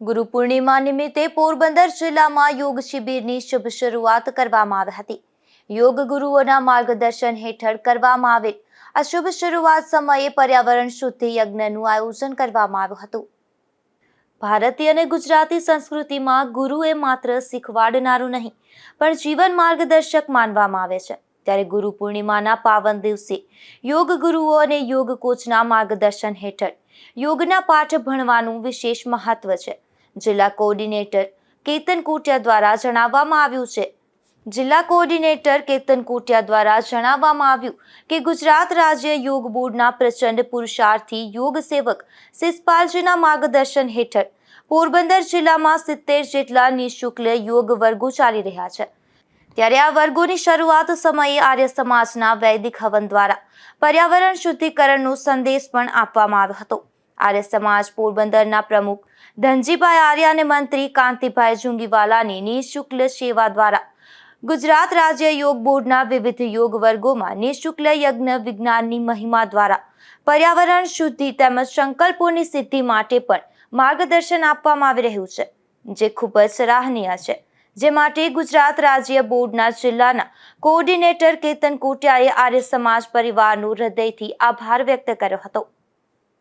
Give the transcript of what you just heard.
ગુરુ પૂર્ણિમા નિમિત્તે પોરબંદર જિલ્લામાં યોગ શિબિરની શુભ શરૂઆત કરવામાં આવી હતી. યોગ ગુરુઓના માર્ગદર્શન હેઠળ કરવામાં આવેલ. આ શુભ શરૂઆત સમયે પર્યાવરણ શુદ્ધિ યજ્ઞનું આયોજન કરવામાં આવ્યું હતું. ભારતીય અને ગુજરાતી સંસ્કૃતિમાં ગુરુ એ માત્ર શીખવાડનારું નહીં, પણ જીવન માર્ગદર્શક માનવામાં આવે છે. ત્યારે ગુરુ પૂર્ણિમાના પાવન દિવસે યોગ ગુરુઓ અને યોગ કોચના માર્ગદર્શન હેઠળ યોગના પાઠ ભણવાનું વિશેષ મહત્વ છે. જિલ્લા કોઓર્ડિનેટર કેતન કોટિયા દ્વારા જણાવવામાં આવ્યું છે. જિલ્લા કોઓર્ડિનેટર કેતન કોટિયા દ્વારા જણાવવામાં આવ્યું કે ગુજરાત રાજ્ય યોગ બોર્ડના પ્રચંડ પુરુષાર્થી યોગ સેવક શિષપાલજીના માર્ગદર્શન હેઠળ પોરબંદર જિલ્લામાં સિત્તેર જેટલા નિઃશુલ્ક યોગ વર્ગો ચાલી રહ્યા છે. ત્યારે આ વર્ગોની શરૂઆત સમયે આર્ય સમાજના વૈદિક હવન દ્વારા પર્યાવરણ શુદ્ધિકરણનો સંદેશ પણ આપવામાં આવ્યો હતો. આર્ય સમાજ પોરબંદરના પ્રમુખ ધનજીભાઈ આર્ય અને મંત્રી કાંતિભાઈ જુંગીવાલાની નિઃશુલ્ક સેવા દ્વારા ગુજરાત રાજ્ય યોગ બોર્ડના વિવિધ યોગ વર્ગોમાં નિઃશુલ્ક યજ્ઞ વિજ્ઞાનની મહિમા દ્વારા પર્યાવરણ શુદ્ધિ તેમજ સંકલ્પોની સિદ્ધિ માટે પણ માર્ગદર્શન આપવામાં આવી રહ્યું છે, જે ખૂબ જ સરાહનીય છે. જે માટે ગુજરાત રાજ્ય બોર્ડના જિલ્લાના કોઓર્ડિનેટર કેતન કોટિયાએ આર્ય સમાજ પરિવારનો હૃદયથી આભાર વ્યક્ત કર્યો હતો.